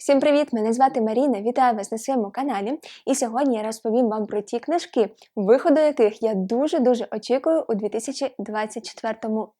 Всім привіт! Мене звати Маріна. Вітаю вас на своєму каналі. І сьогодні я розповім вам про ті книжки, виходу яких я дуже-дуже очікую у 2024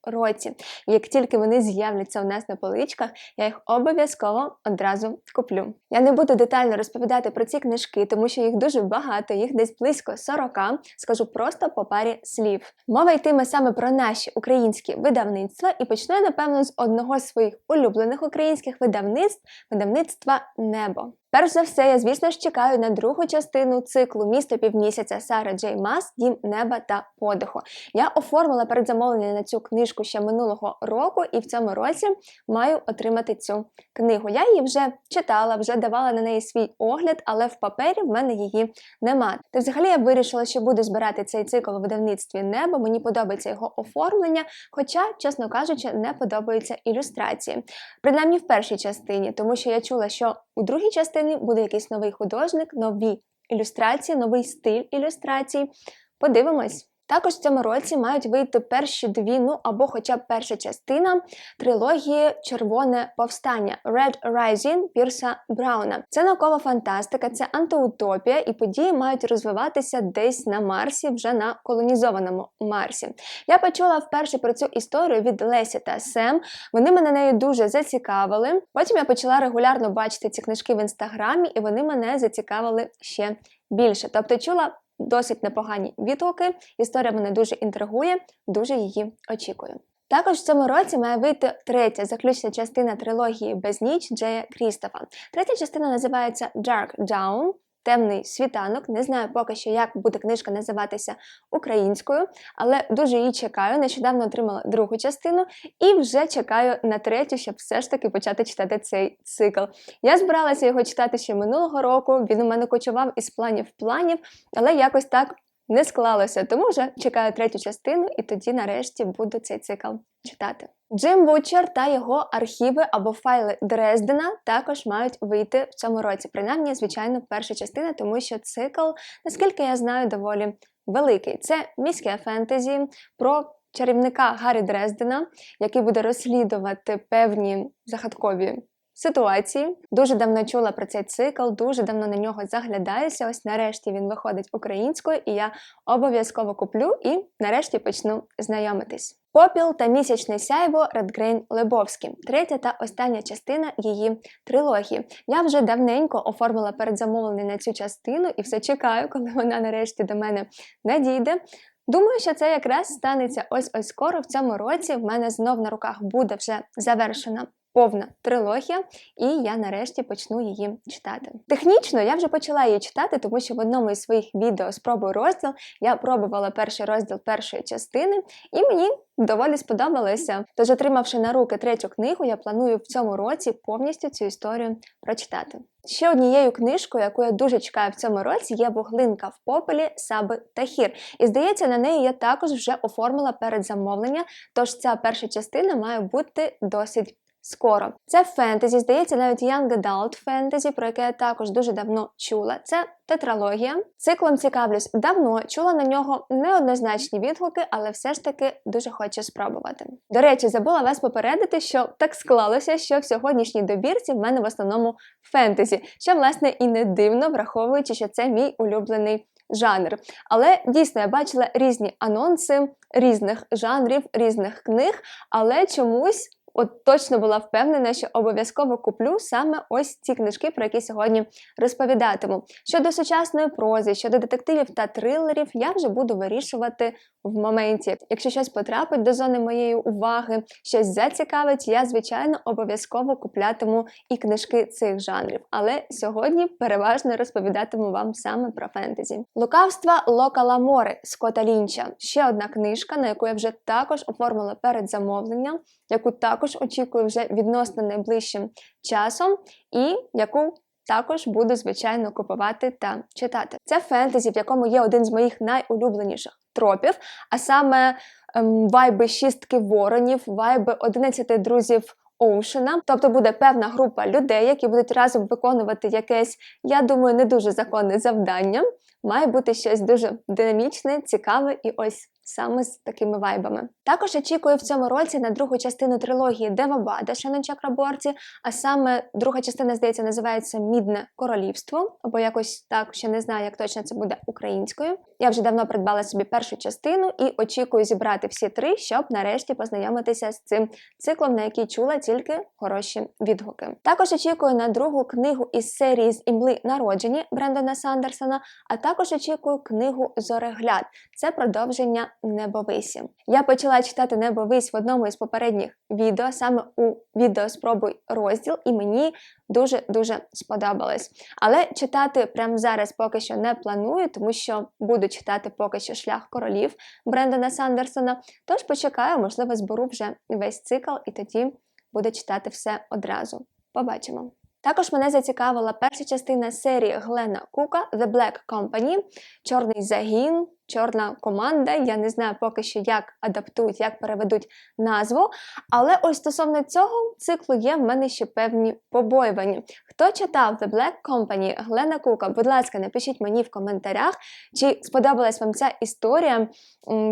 році. Як тільки вони з'являться у нас на поличках, я їх обов'язково одразу куплю. Я не буду детально розповідати про ці книжки, тому що їх дуже багато, їх десь близько 40. Скажу просто по парі слів. Мова йтиме саме про наші українські видавництва, і почну я, напевно, з одного з своїх улюблених українських видавництв видавництва Небо. Перш за все, я, звісно ж, чекаю на другу частину циклу Місто півмісяця Сари Джей Мас, Дім неба та подиху. Я оформила передзамовлення на цю книжку ще минулого року, і в цьому році маю отримати цю книгу. Я її вже читала, вже давала на неї свій огляд, але в папері в мене її нема. Та взагалі я вирішила, що буду збирати цей цикл у видавництві небо. Мені подобається його оформлення, хоча, чесно кажучи, не подобаються ілюстрації. Принаймні в першій частині, тому що я чула, що у другій частині буде якийсь новий художник, нові ілюстрації, новий стиль ілюстрацій. Подивимось. Також в цьому році мають вийти перші дві, ну або хоча б перша частина трилогії Червоне повстання Red Rising Пірса Брауна. Це наукова фантастика, це антиутопія, і події мають розвиватися десь на Марсі, вже на колонізованому Марсі. Я почула вперше про цю історію від Лесі та Сем. Вони мене нею дуже зацікавили. Потім я почала регулярно бачити ці книжки в інстаграмі, і вони мене зацікавили ще більше. Тобто чула досить непогані відгуки. Історія мене дуже інтригує, дуже її очікую. Також в цьому році має вийти третя заключна частина трилогії Безніч Джея Крістофа. Третя частина називається Dark Dawn. Темний світанок. Не знаю поки що, як буде книжка називатися українською, але дуже її чекаю. Нещодавно отримала другу частину і вже чекаю на третю, щоб все ж таки почати читати цей цикл. Я збиралася його читати ще минулого року. Він у мене кочував із планів планів, але якось так не склалося. Тому вже чекаю третю частину, і тоді, нарешті, буду цей цикл читати. Джим Бучер та його архіви або файли Дрездена також мають вийти в цьому році. Принаймні, звичайно, перша частина, тому що цикл, наскільки я знаю, доволі великий. Це міське фентезі про чарівника Гаррі Дрездена, який буде розслідувати певні загадкові. Ситуації дуже давно чула про цей цикл, дуже давно на нього заглядаюся. Ось нарешті він виходить українською, і я обов'язково куплю і нарешті почну знайомитись. Попіл та місячне сяйво Редгрейн Лебовський, третя та остання частина її трилогії. Я вже давненько оформила передзамовлення на цю частину і все чекаю, коли вона нарешті до мене надійде. Думаю, що це якраз станеться ось ось скоро в цьому році. В мене знов на руках буде вже завершена повна трилогія, і я нарешті почну її читати. Технічно я вже почала її читати, тому що в одному із своїх відео спробую розділ я пробувала перший розділ першої частини, і мені доволі сподобалося. Тож, отримавши на руки третю книгу, я планую в цьому році повністю цю історію прочитати. Ще однією книжкою, яку я дуже чекаю в цьому році, є Буглинка в попелі Саби Тахір. І здається, на неї я також вже оформила передзамовлення, тож ця перша частина має бути досить скоро. Це фентезі, здається, навіть Young Adult фентезі, про яке я також дуже давно чула. Це тетралогія. Циклом цікавлюсь давно, чула на нього неоднозначні відгуки, але все ж таки дуже хочу спробувати. До речі, забула вас попередити, що так склалося, що в сьогоднішній добірці в мене в основному фентезі, що власне і не дивно, враховуючи, що це мій улюблений. Жанр, але дійсно я бачила різні анонси різних жанрів, різних книг, але чомусь от точно була впевнена, що обов'язково куплю саме ось ці книжки, про які сьогодні розповідатиму. Щодо сучасної прози, щодо детективів та трилерів, я вже буду вирішувати в моменті. Якщо щось потрапить до зони моєї уваги, щось зацікавить, я, звичайно, обов'язково куплятиму і книжки цих жанрів. Але сьогодні переважно розповідатиму вам саме про фентезі. Лукавства Лока Ламори Скота Лінча. Ще одна книжка, на яку я вже також оформила перед замовленням, яку також очікую вже відносно найближчим часом, і яку також буду, звичайно, купувати та читати. Це фентезі, в якому є один з моїх найулюбленіших тропів, а саме ем, вайби шістки воронів, вайби 11 друзів. Оушена, тобто буде певна група людей, які будуть разом виконувати якесь, я думаю, не дуже законне завдання. Має бути щось дуже динамічне, цікаве і ось саме з такими вайбами. Також очікую в цьому році на другу частину трилогії Девабада Шенон Чакраборці, а саме друга частина, здається, називається Мідне Королівство, або якось так, ще не знаю, як точно це буде українською. Я вже давно придбала собі першу частину і очікую зібрати всі три, щоб нарешті познайомитися з цим циклом, на який чула тільки хороші відгуки. Також очікую на другу книгу із серії з імли народжені Брендона Сандерсона, а також очікую книгу Зорегляд. Це продовження Небовисі. Я почала читати Небовись в одному із попередніх відео, саме у відео Спробуй розділ, і мені дуже-дуже сподобалось. Але читати прямо зараз поки що не планую, тому що буду читати поки що шлях королів Брендона Сандерсона. Тож почекаю, можливо, зберу вже весь цикл і тоді буду читати все одразу. Побачимо. Також мене зацікавила перша частина серії Глена Кука The Black Company, Чорний загін, чорна команда. Я не знаю поки що, як адаптують, як переведуть назву. Але ось стосовно цього циклу є в мене ще певні побоювання. Хто читав The Black Company Глена Кука, будь ласка, напишіть мені в коментарях, чи сподобалась вам ця історія,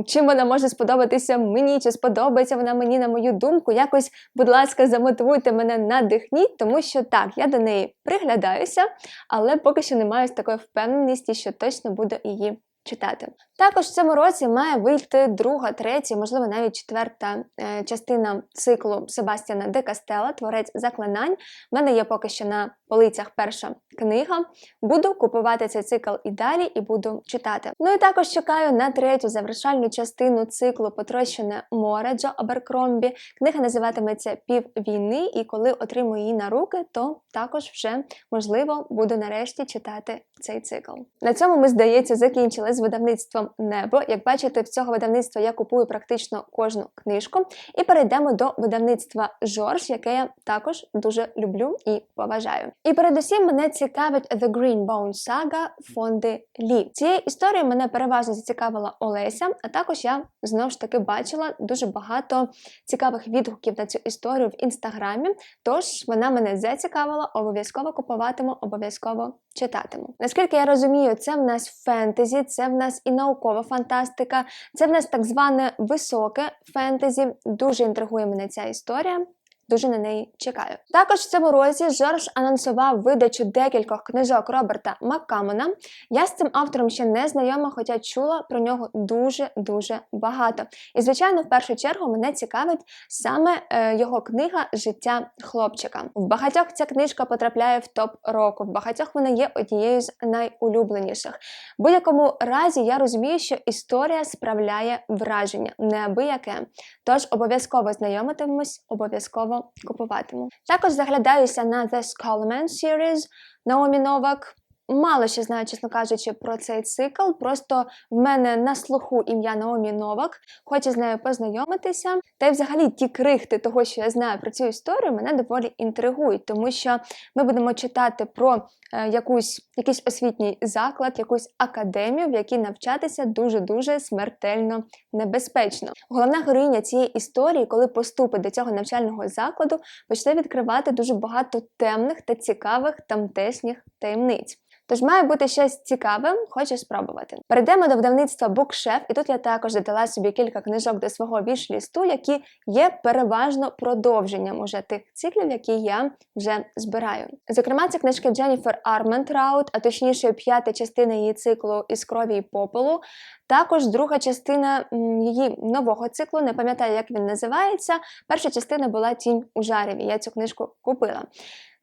чим вона може сподобатися мені, чи сподобається вона мені, на мою думку. Якось, будь ласка, замотивуйте мене надихніть, тому що так, я до неї приглядаюся, але поки що не маю такої впевненості, що точно буду її читати. Також в цьому році має вийти друга, третя, можливо, навіть четверта е, частина циклу Себастьяна Де Кастела, творець заклинань. У мене є поки що на полицях перша книга. Буду купувати цей цикл і далі, і буду читати. Ну і також чекаю на третю завершальну частину циклу Потрощене море Джо Аберкромбі. Книга називатиметься Пів війни, і коли отримую її на руки, то також вже можливо буду нарешті читати цей цикл. На цьому ми, здається, закінчили з видавництвом Небо. Як бачите, в цього видавництва я купую практично кожну книжку. І перейдемо до видавництва Жорж, яке я також дуже люблю і поважаю. І передусім мене цікавить The Green Bone Saga фонди Лі. Цією історією мене переважно зацікавила Олеся, а також я знову ж таки бачила дуже багато цікавих відгуків на цю історію в інстаграмі. Тож вона мене зацікавила, обов'язково купуватиму, обов'язково читатиму. Наскільки я розумію, це в нас фентезі, це в нас і наукова фантастика, це в нас так зване високе фентезі. Дуже інтригує мене ця історія. Дуже на неї чекаю. Також в цьому році Жорж анонсував видачу декількох книжок Роберта Маккамона. Я з цим автором ще не знайома, хоча чула про нього дуже-дуже багато. І, звичайно, в першу чергу мене цікавить саме е, його книга Життя хлопчика. В багатьох ця книжка потрапляє в топ року, в багатьох вона є однією з найулюбленіших. В будь-якому разі я розумію, що історія справляє враження, неабияке. Тож обов'язково знайомитимусь, обов'язково купуватиму. Також заглядаюся на The Skullman Series Наомі Новак. Мало ще знаю, чесно кажучи, про цей цикл. Просто в мене на слуху ім'я Наомі Новак, хочу з нею познайомитися. Та й взагалі ті крихти того, що я знаю про цю історію, мене доволі інтригують, тому що ми будемо читати про е, якусь, якийсь освітній заклад, якусь академію, в якій навчатися дуже-дуже смертельно небезпечно. Головна героїня цієї історії, коли поступить до цього навчального закладу, почне відкривати дуже багато темних та цікавих тамтешніх таємниць. Тож має бути щось цікаве, хочу спробувати. Перейдемо до видавництва Bookchef, і тут я також додала собі кілька книжок до свого віш-лісту, які є переважно продовженням уже тих циклів, які я вже збираю. Зокрема, це книжки Дженніфер Арментраут, а точніше п'ята частина її циклу із крові і попелу. Також друга частина її нового циклу, не пам'ятаю, як він називається. Перша частина була Тінь у жареві. Я цю книжку купила.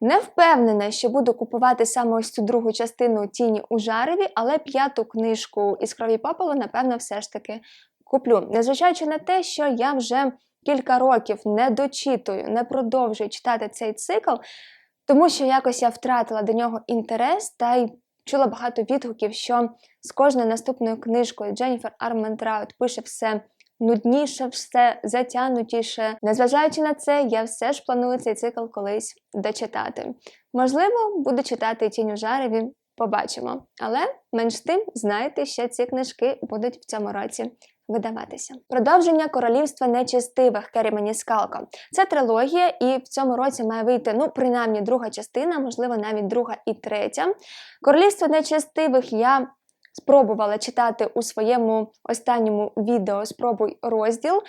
Не впевнена, що буду купувати саме ось цю другу частину тіні у жареві, але п'яту книжку із крові напевно, все ж таки куплю. Незважаючи на те, що я вже кілька років не дочитую, не продовжую читати цей цикл, тому що якось я втратила до нього інтерес та й чула багато відгуків, що з кожною наступною книжкою Дженніфер Арментраут пише все нудніше, все затягнутіше. Незважаючи на це, я все ж планую цей цикл колись дочитати. Можливо, буду читати тінь у жареві, побачимо. Але менш тим, знаєте, що ці книжки будуть в цьому році. Видаватися продовження королівства нечестивих Керімені Скалко. Це трилогія, і в цьому році має вийти ну принаймні друга частина, можливо, навіть друга і третя. Королівство нечестивих я спробувала читати у своєму останньому відео Спробуй розділ.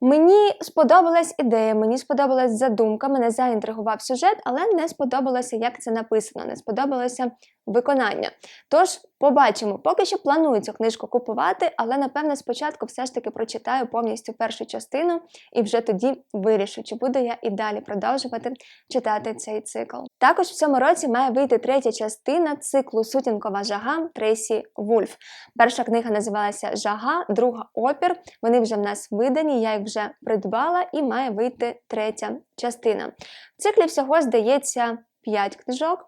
Мені сподобалась ідея, мені сподобалась задумка, мене заінтригував сюжет, але не сподобалося, як це написано, не сподобалося виконання. Тож побачимо, поки що планую цю книжку купувати, але напевне спочатку все ж таки прочитаю повністю першу частину і вже тоді вирішу, чи буду я і далі продовжувати читати цей цикл. Також в цьому році має вийти третя частина циклу Сутінкова жага Трейсі Вульф. Перша книга називалася Жага, друга опір. Вони вже в нас видані, я їх вже придбала, і має вийти третя частина. В циклі всього здається 5 книжок.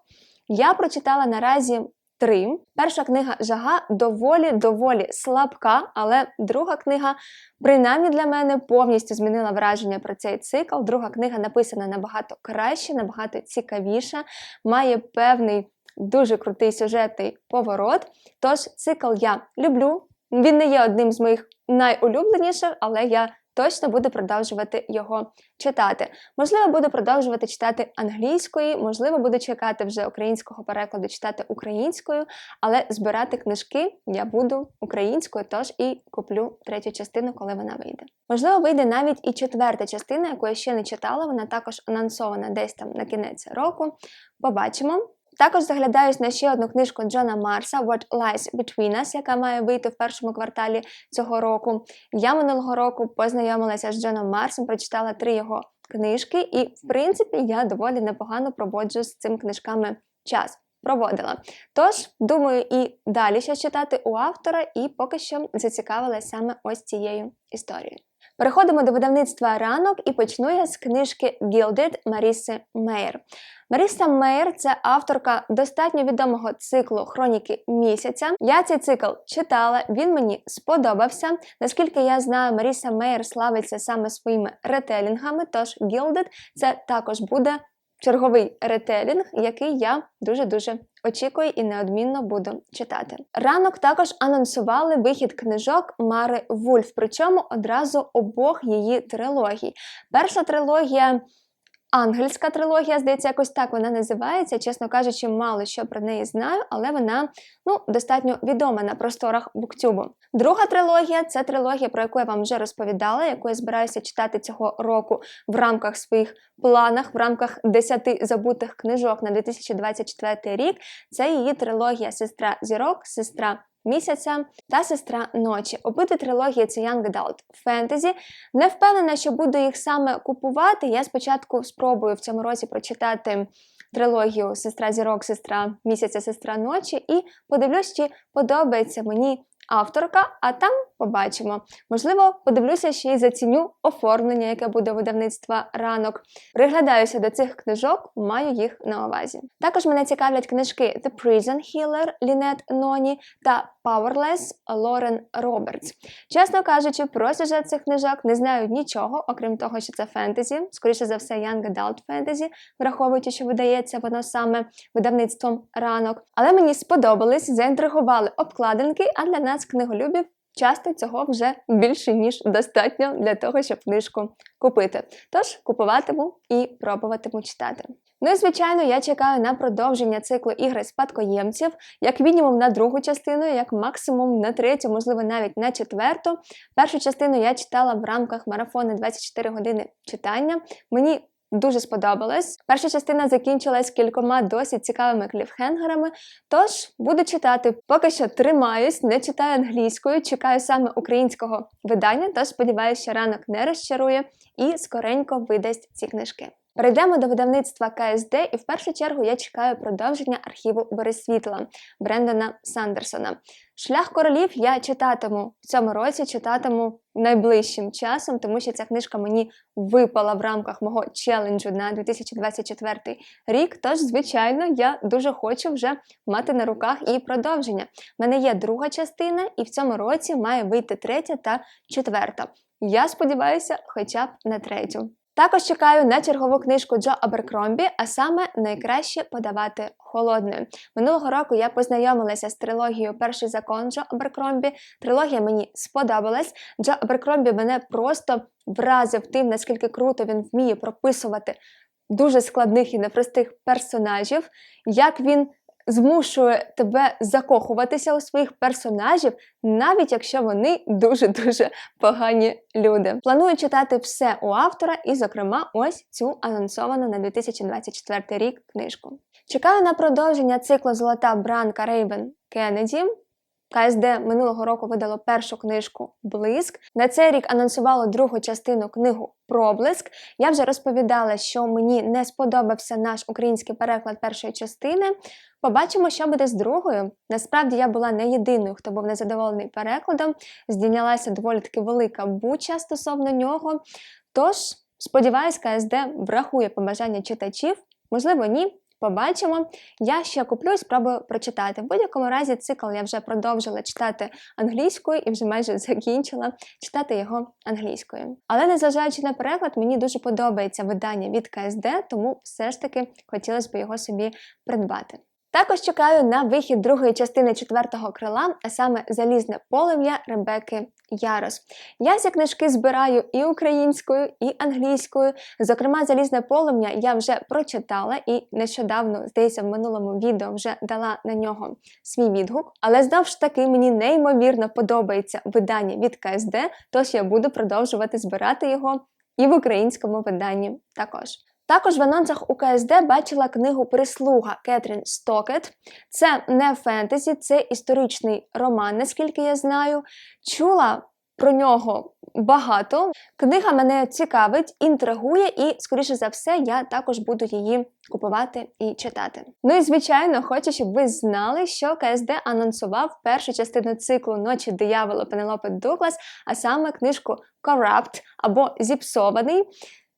Я прочитала наразі три. Перша книга Жага доволі доволі слабка, але друга книга, принаймні для мене, повністю змінила враження про цей цикл. Друга книга написана набагато краще, набагато цікавіше, має певний дуже крутий сюжетний поворот. Тож цикл я люблю. Він не є одним з моїх найулюбленіших, але я точно буду продовжувати його читати. Можливо, буду продовжувати читати англійською, можливо, буду чекати вже українського перекладу, читати українською, але збирати книжки я буду українською, тож і куплю третю частину, коли вона вийде. Можливо, вийде навіть і четверта частина, яку я ще не читала. Вона також анонсована десь там на кінець року. Побачимо. Також заглядаюсь на ще одну книжку Джона Марса What Lies Between Us, яка має вийти в першому кварталі цього року. Я минулого року познайомилася з Джоном Марсом, прочитала три його книжки, і, в принципі, я доволі непогано проводжу з цим книжками час. Проводила. Тож, думаю, і далі ще читати у автора, і поки що зацікавилася саме ось цією історією. Переходимо до видавництва ранок і почну я з книжки Gilded Маріси Мейер. Маріса Мейер це авторка достатньо відомого циклу Хроніки місяця. Я цей цикл читала, він мені сподобався. Наскільки я знаю, Маріса Мейер славиться саме своїми ретелінгами, тож Gilded це також буде черговий ретелінг, який я дуже-дуже очікую і неодмінно буду читати. Ранок також анонсували вихід книжок Мари Вульф, причому одразу обох її трилогій. Перша трилогія. Ангельська трилогія, здається, якось так вона називається. Чесно кажучи, мало що про неї знаю, але вона ну, достатньо відома на просторах буктюбу. Друга трилогія це трилогія, про яку я вам вже розповідала, яку я збираюся читати цього року в рамках своїх планах, в рамках 10 забутих книжок на 2024 рік. Це її трилогія Сестра зірок, сестра місяця та сестра ночі. Обидві трилогії це Young Adult Fantasy. Не впевнена, що буду їх саме купувати. Я спочатку спробую в цьому році прочитати трилогію Сестра зірок, сестра місяця, сестра ночі, і подивлюсь, чи подобається мені авторка, а там побачимо. Можливо, подивлюся ще й заціню оформлення, яке буде видавництва ранок. Приглядаюся до цих книжок, маю їх на увазі. Також мене цікавлять книжки The Prison Healer Лінет Ноні та Powerless Лорен Робертс. Чесно кажучи, про сюжет цих книжок не знаю нічого, окрім того, що це фентезі, скоріше за все, Young Adult Fantasy, враховуючи, що видається воно саме видавництвом ранок. Але мені сподобались, заінтригували обкладинки, а для нас, книголюбів, часто цього вже більше ніж достатньо для того, щоб книжку купити. Тож купуватиму і пробуватиму читати. Ну і звичайно, я чекаю на продовження циклу ігри спадкоємців, як мінімум на другу частину, як максимум на третю, можливо, навіть на четверту. Першу частину я читала в рамках марафону 24 години читання. Мені Дуже сподобалось. Перша частина закінчилась кількома досить цікавими кліфхенгерами. Тож буду читати. Поки що тримаюсь, не читаю англійською, чекаю саме українського видання, тож сподіваюся, що ранок не розчарує і скоренько видасть ці книжки. Перейдемо до видавництва КСД, і в першу чергу я чекаю продовження архіву Бересвітла Брендона Сандерсона. Шлях королів я читатиму в цьому році, читатиму найближчим часом, тому що ця книжка мені випала в рамках мого челенджу на 2024 рік. Тож, звичайно, я дуже хочу вже мати на руках і продовження. У мене є друга частина, і в цьому році має вийти третя та четверта. Я сподіваюся, хоча б на третю. Також чекаю на чергову книжку Джо Аберкромбі, а саме найкраще подавати холодною. Минулого року я познайомилася з трилогією Перший закон Джо Аберкромбі. Трилогія мені сподобалась. Джо Аберкромбі мене просто вразив тим, наскільки круто він вміє прописувати дуже складних і непростих персонажів, як він змушує тебе закохуватися у своїх персонажів, навіть якщо вони дуже-дуже погані люди. Планую читати все у автора, і, зокрема, ось цю анонсовану на 2024 рік книжку. Чекаю на продовження циклу Золота Бранка Рейвен Кеннеді. КСД минулого року видало першу книжку Блиск. На цей рік анонсувало другу частину книгу Проблиск. Я вже розповідала, що мені не сподобався наш український переклад першої частини. Побачимо, що буде з другою. Насправді я була не єдиною, хто був незадоволений перекладом. Здійнялася доволі таки велика буча стосовно нього. Тож, сподіваюсь, КСД врахує побажання читачів. Можливо, ні. Побачимо. Я ще куплю і спробую прочитати. В будь-якому разі цикл я вже продовжила читати англійською і вже майже закінчила читати його англійською. Але незважаючи на переклад, мені дуже подобається видання від КСД, тому все ж таки хотілося б його собі придбати. Також чекаю на вихід другої частини четвертого крила, а саме залізне полум'я Ребекки Ярос. Я ці книжки збираю і українською, і англійською. Зокрема, залізне полум'я я вже прочитала і нещодавно, здається, в минулому відео вже дала на нього свій відгук. Але знову ж таки мені неймовірно подобається видання від КСД, тож я буду продовжувати збирати його і в українському виданні також. Також в анонсах у КСД бачила книгу Прислуга Кетрін Стокет. Це не фентезі, це історичний роман, наскільки я знаю. Чула про нього багато. Книга мене цікавить, інтригує, і, скоріше за все, я також буду її купувати і читати. Ну і звичайно, хочу, щоб ви знали, що КСД анонсував першу частину циклу Ночі диявола Пенелопи Дуглас, а саме книжку Corrupt або Зіпсований.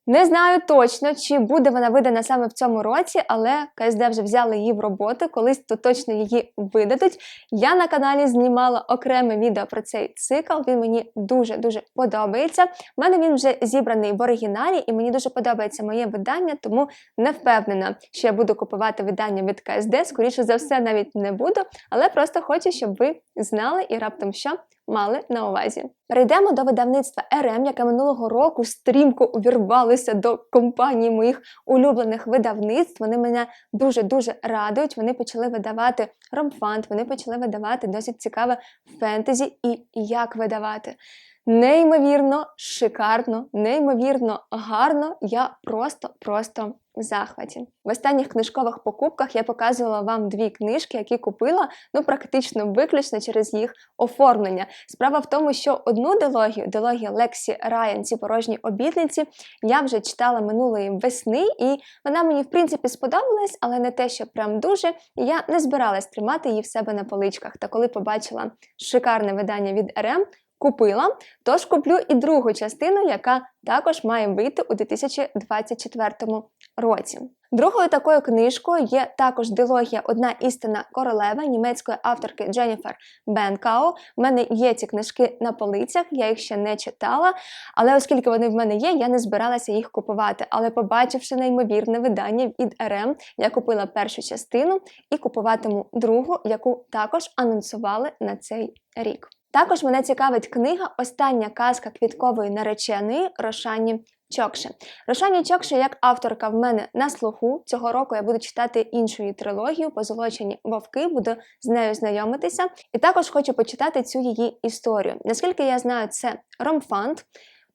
Не знаю точно, чи буде вона видана саме в цьому році, але КСД вже взяли її в роботу, колись то точно її видадуть. Я на каналі знімала окреме відео про цей цикл. Він мені дуже-дуже подобається. У мене він вже зібраний в оригіналі, і мені дуже подобається моє видання, тому не впевнена, що я буду купувати видання від КСД. Скоріше за все, навіть не буду, але просто хочу, щоб ви знали і раптом що мали на увазі. Перейдемо до видавництва РМ, яке минулого року стрімко увірвалося до компанії моїх улюблених видавництв. Вони мене дуже-дуже радують. Вони почали видавати ромфант, вони почали видавати досить цікаве фентезі і як видавати. Неймовірно, шикарно, неймовірно гарно. Я просто-просто в захваті. В останніх книжкових покупках я показувала вам дві книжки, які купила ну практично виключно через їх оформлення. Справа в тому, що одну дилогію, дилогію Лексі Райан, ці порожні обітниці, я вже читала минулої весни, і вона мені в принципі сподобалась, але не те, що прям дуже. І я не збиралась тримати її в себе на поличках. Та коли побачила шикарне видання від РМ, купила, тож куплю і другу частину, яка також має вийти у 2024 році. Другою такою книжкою є також дилогія Одна істина королева німецької авторки Дженніфер Бенкау. У мене є ці книжки на полицях, я їх ще не читала, але оскільки вони в мене є, я не збиралася їх купувати. Але побачивши неймовірне видання від РМ, я купила першу частину і купуватиму другу, яку також анонсували на цей рік. Також мене цікавить книга Остання казка квіткової нареченої Рошані Чокши. Рошані Чокши як авторка в мене на слуху. Цього року я буду читати іншу її трилогію Позолочені вовки, буду з нею знайомитися. І також хочу почитати цю її історію. Наскільки я знаю, це ромфант.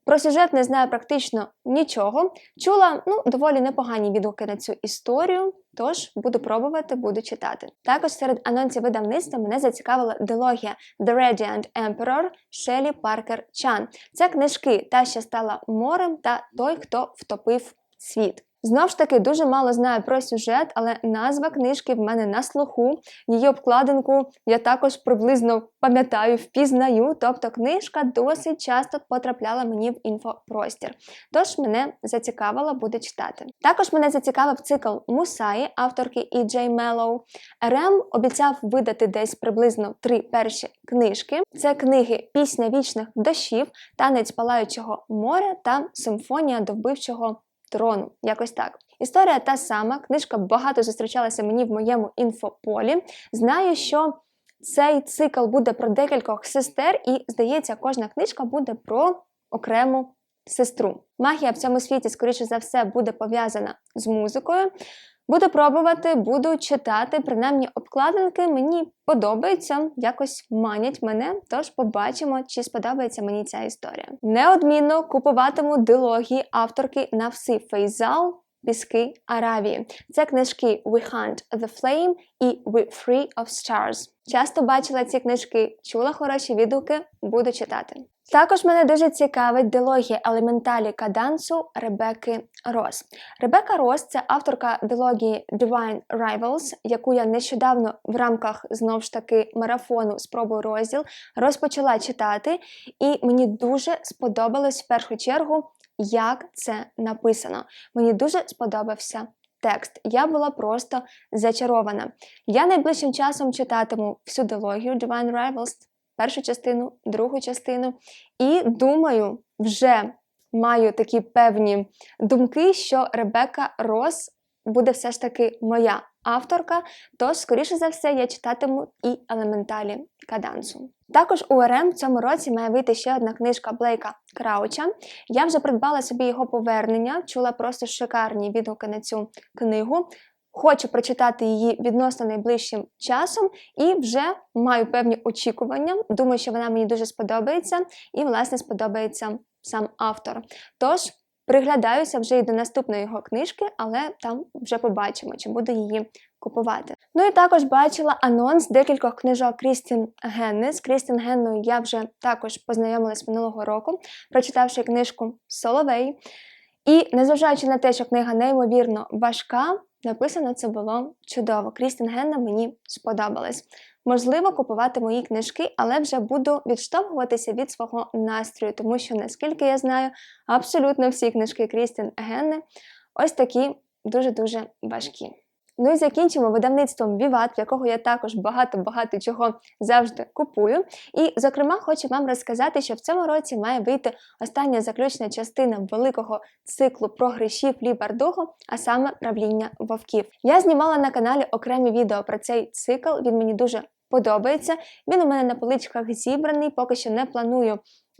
Про сюжет не знаю практично нічого. Чула ну, доволі непогані відгуки на цю історію, тож буду пробувати, буду читати. Також серед анонсів видавництва мене зацікавила дилогія The Radiant Emperor Шелі Паркер Чан. Це книжки Та, що стала морем, та той, хто втопив світ. Знов ж таки, дуже мало знаю про сюжет, але назва книжки в мене на слуху. Її обкладинку я також приблизно пам'ятаю, впізнаю. Тобто книжка досить часто потрапляла мені в інфопростір. Тож мене зацікавило буде читати. Також мене зацікавив цикл Мусаї, авторки І. Джей Меллоу. РМ обіцяв видати десь приблизно три перші книжки. Це книги Пісня вічних дощів, Танець палаючого моря та Симфонія до вбивчого трону. Якось так. Історія та сама. Книжка багато зустрічалася мені в моєму інфополі. Знаю, що цей цикл буде про декількох сестер, і, здається, кожна книжка буде про окрему сестру. Магія в цьому світі, скоріше за все, буде пов'язана з музикою. Буду пробувати, буду читати. Принаймні, обкладинки мені подобаються, якось манять мене. Тож побачимо, чи сподобається мені ця історія. Неодмінно купуватиму дилогії авторки на всі Фейзал. Піски Аравії. Це книжки We Hunt the Flame і We Free of Stars. Часто бачила ці книжки, чула хороші відгуки, буду читати. Також мене дуже цікавить дилогія елементалі кадансу Ребекки Рос. Ребека Рос це авторка дилогії Divine Rivals, яку я нещодавно в рамках знов ж таки марафону спробую розділ розпочала читати, і мені дуже сподобалось в першу чергу, як це написано. Мені дуже сподобався текст. Я була просто зачарована. Я найближчим часом читатиму всю дилогію Divine Rivals, першу частину, другу частину, і думаю, вже маю такі певні думки, що Ребекка Рос буде все ж таки моя авторка, тож, скоріше за все, я читатиму і елементалі кадансу. Також у РМ в цьому році має вийти ще одна книжка Блейка Крауча. Я вже придбала собі його повернення, чула просто шикарні відгуки на цю книгу. Хочу прочитати її відносно найближчим часом і вже маю певні очікування. Думаю, що вона мені дуже сподобається, і, власне, сподобається сам автор. Тож приглядаюся вже і до наступної його книжки, але там вже побачимо, чи буду її купувати. Ну і також бачила анонс декількох книжок Крістін Генни. З Крістін Генною я вже також познайомилась минулого року, прочитавши книжку Соловей. І незважаючи на те, що книга неймовірно важка, написано це було чудово. Крістін Генна мені сподобалась. Можливо, купувати мої книжки, але вже буду відштовхуватися від свого настрою, тому що, наскільки я знаю, абсолютно всі книжки Крістін Генни ось такі дуже-дуже важкі. Ну і закінчимо видавництвом Віват, в якого я також багато-багато чого завжди купую. І, зокрема, хочу вам розказати, що в цьому році має вийти остання заключна частина великого циклу про гришів Лі а саме правління вовків. Я знімала на каналі окремі відео про цей цикл. Він мені дуже подобається. Він у мене на поличках зібраний, поки що не планую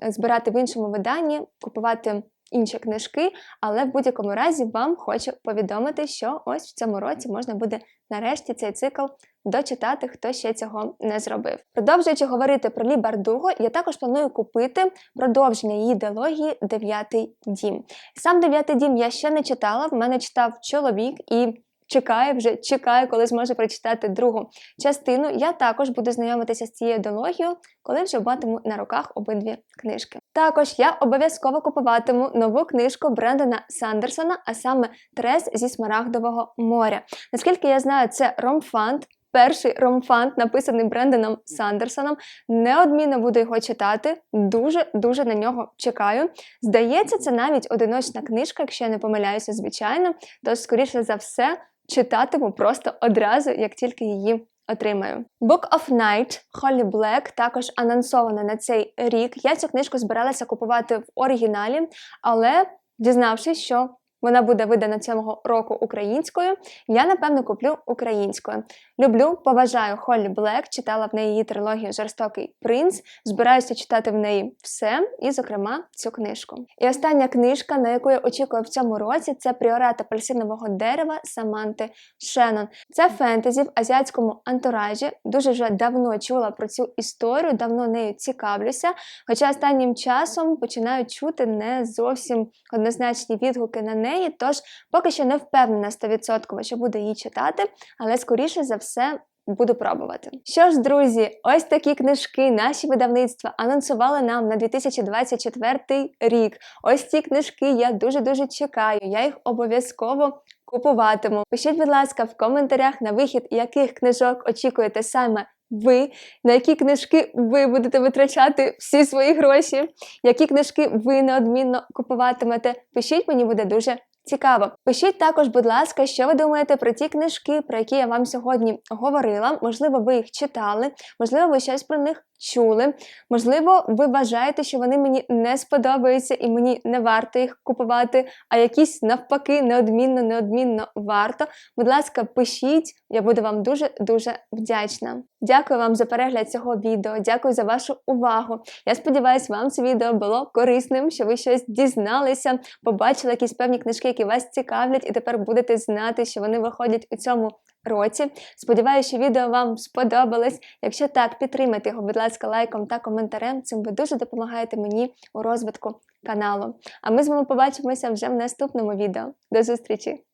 збирати в іншому виданні, купувати інші книжки, але в будь-якому разі вам хочу повідомити, що ось в цьому році можна буде нарешті цей цикл дочитати, хто ще цього не зробив. Продовжуючи говорити про Лі Бардуго, я також планую купити продовження її ідеології Дев'ятий дім. Сам дев'ятий дім я ще не читала, в мене читав чоловік і. Чекає вже, чекає, коли зможе прочитати другу частину. Я також буду знайомитися з цією дилогією, коли вже матиму на руках обидві книжки. Також я обов'язково купуватиму нову книжку Брендона Сандерсона, а саме Трес зі Смарагдового моря. Наскільки я знаю, це ромфант. Перший ромфант, написаний Брендоном Сандерсоном. Неодмінно буду його читати. Дуже-дуже на нього чекаю. Здається, це навіть одиночна книжка, якщо я не помиляюся, звичайно. Тож, скоріше за все, читатиму просто одразу, як тільки її отримаю. Book of Night Холлі Блек також анонсована на цей рік. Я цю книжку збиралася купувати в оригіналі, але дізнавшись, що вона буде видана цього року українською. Я, напевно, куплю українською. Люблю, поважаю Холлі Блек, читала в неї її трилогію Жорстокий принц. Збираюся читати в неї все, і, зокрема, цю книжку. І остання книжка, на яку я очікую в цьому році, це Пріорат апельсинового дерева Саманти Шеннон. Це фентезі в азіатському антуражі. Дуже вже давно чула про цю історію, давно нею цікавлюся. Хоча останнім часом починаю чути не зовсім однозначні відгуки на неї неї, тож поки що не впевнена 100%, що буду її читати, але скоріше за все. Буду пробувати. Що ж, друзі, ось такі книжки наші видавництва анонсували нам на 2024 рік. Ось ці книжки я дуже-дуже чекаю. Я їх обов'язково купуватиму. Пишіть, будь ласка, в коментарях на вихід, яких книжок очікуєте саме ви, на які книжки ви будете витрачати всі свої гроші, які книжки ви неодмінно купуватимете. Пишіть, мені буде дуже Цікаво. Пишіть також, будь ласка, що ви думаєте про ті книжки, про які я вам сьогодні говорила. Можливо, ви їх читали, можливо, ви щось про них чули. Можливо, ви вважаєте, що вони мені не сподобаються і мені не варто їх купувати, а якісь навпаки неодмінно, неодмінно варто. Будь ласка, пишіть, я буду вам дуже дуже вдячна. Дякую вам за перегляд цього відео. Дякую за вашу увагу. Я сподіваюся, вам це відео було корисним, що ви щось дізналися, побачили якісь певні книжки, які вас цікавлять, і тепер будете знати, що вони виходять у цьому році. Сподіваюся, що відео вам сподобалось. Якщо так, підтримайте його, будь ласка, лайком та коментарем. Цим ви дуже допомагаєте мені у розвитку каналу. А ми з вами побачимося вже в наступному відео. До зустрічі!